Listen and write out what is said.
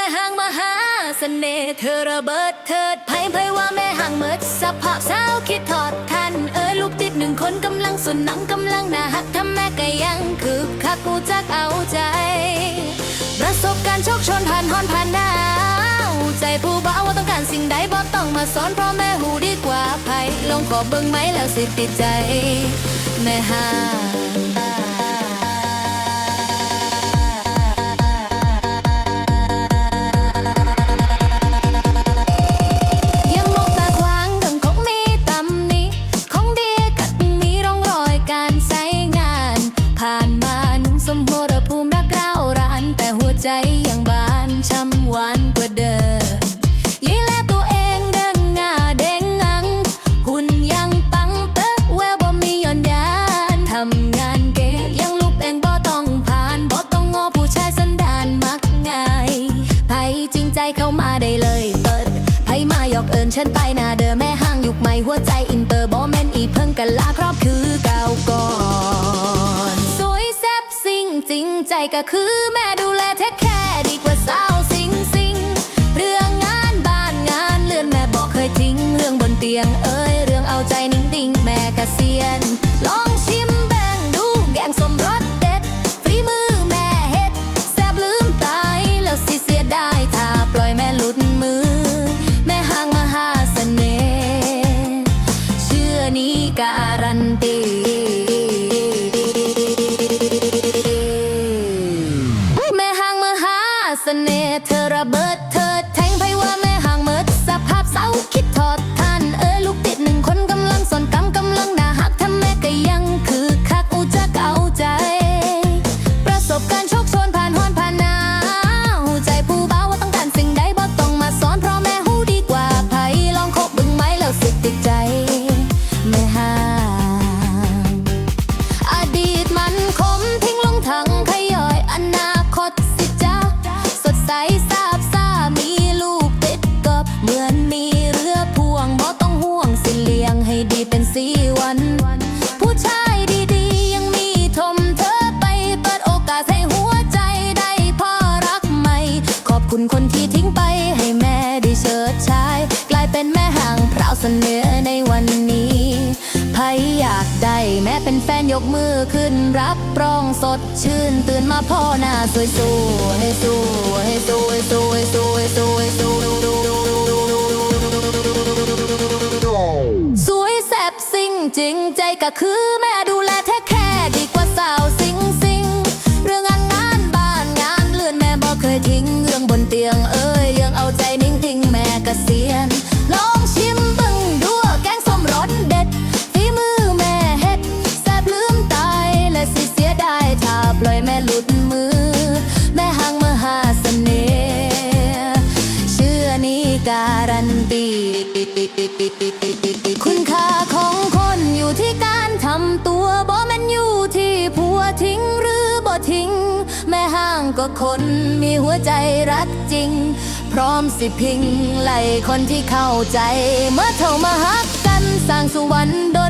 ม่ห่างมหาเสน่ห์เธอระเบิดเถิดไพ่ไพ่ว่าแม่ห่างเมิดสภาพสาวคิดทอดทัน เอ้ยลูกติดหนึ่งคนกำลังสุนนังกำลังน่าหักทำแม่ก็ยังคือคักกูจักเอาใจ ประสบการณ์โชคชนผ่านฮอนผ่านหนาวใจผู้บ่าวว่าต้องการสิ่งใดบ่ต้องมาสอนเพราะแม่หูดีกว่าไผลองขอเบิ่งไหมแล้วสิติดใจ แม่ห่าง ช้ำหวานกว่าเดิมยิ่งแลตัวเองเด้งหน้าเด้งงัง หุ่นยังปังเป๊ะแววบ่มีหย่อนยานทำงานเก่งยังลูกเองบ่ต้องผ่านบ่ต้องงอผู้ชายสันดานมักง่ายไผจริงใจเข้ามาได้เลยเปิดไผมาหยอกเอิญฉันไปหน้าเดิมแม่ห้างยุคใหม่หัวใจอินเตอร์บ่แม่นอีเพิ่งกันลาครอบคือเก่าก่อน สวยแซ่บสิ่งจริงใจก็คือแม่ดูแลเทคแค ยงเอ้ยเรื่องเอาใจนิ่งดิ่งแม่กเกษียณลอง ยกมือขึ้นรับรองสดชื่นตื่นมาพ่อหน้าสวยสวยให้สวยให้สวยให้สวยให้สวยให้สวยให้สวยสวยแซ่บสิ่งจริงใจก็คือ การันตีคุณค่าของคนอยู่ที่การทำตัวบ่แม่นอยู่ที่ผัวทิ้งหรือบ่ทิ้ง แม่ห้างก็คนมีหัวใจรักจริง พร้อมสิพิงไหลคนที่เข้าใจ เมื่อเท่ามาฮักกันสร้างสุวรรณดน